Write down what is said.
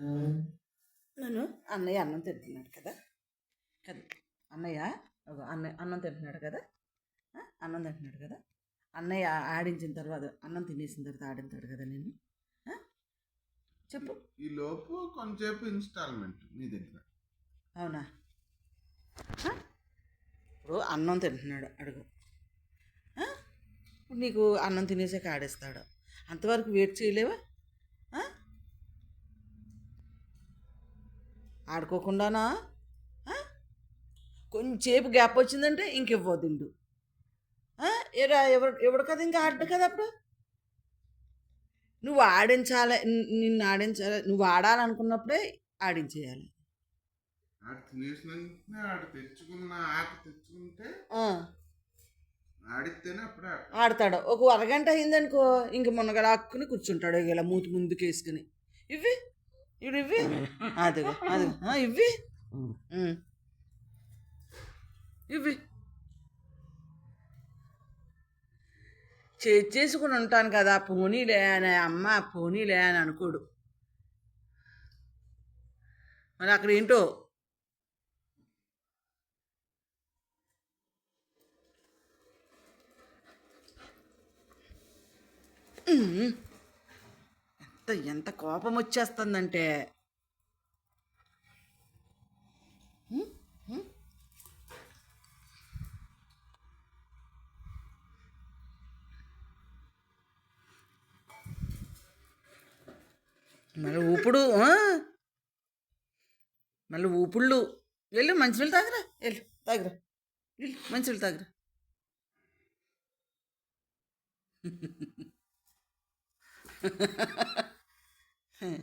నన్ను? అన్నయ్య అన్నం తింటున్నాడు కదా. కదా. అన్నయ్య అన్నయ్య అన్నం తింటున్నాడు కదా? అన్నం తింటున్నాడు కదా. అన్నయ్య ఆడించిన తర్వాత అన్నం తినేసిన తర్వాత ఆడింతాడు కదా నేను? చెప్పు. ఈ లోపు కొంచెంసేపు ఇన్స్టాల్మెంట్ మీ దగ్గర. అవునా? ఇప్పుడు అన్నం తింటున్నాడు అడుగు. నీకు అన్నం తినేసాక ఆడేస్తాడు. అంతవరకు వెయిట్ చేయలేవా? ఆడుకోకుండానా? కొంచెంసేపు గ్యాప్ వచ్చిందంటే ఇంకివ్వదిండు ఏరా ఎవరు ఎవడు కదా ఇంకా ఆడు కదా అప్పుడు? నువ్వు ఆడించాలి నిన్- నిన్ను ఆడించాలి నువ్వు ఆడాలనుకున్నప్పుడే ఆడించేయాలి. ఆడతాడు. ఒక అరగంట అయిందనుకో ఇంక మునగడ హక్కుని కూర్చుంటాడు ఇలా మూతి ముందుకు వేసుకుని ఇవ్వి. ఇప్పుడు ఇవ్వి అదిగో. అదిగో. ఇవ్వి? చే చేసుకుని ఉంటాను కదా పోనీలే అని అమ్మ పోనీలే అని అనుకోడు. మరి అక్కడ ఏంటో? ఎంత ఎంత కోపం వచ్చేస్తుందంటే. మళ్ళీ ఊపుడు? మళ్ళీ ఊపుళ్ళు. వెళ్ళు మంచినీళ్ళు తాగరా. వెళ్ళు తాగరా. వెళ్ళు మంచినీళ్ళు తాగరా. হ্যাঁ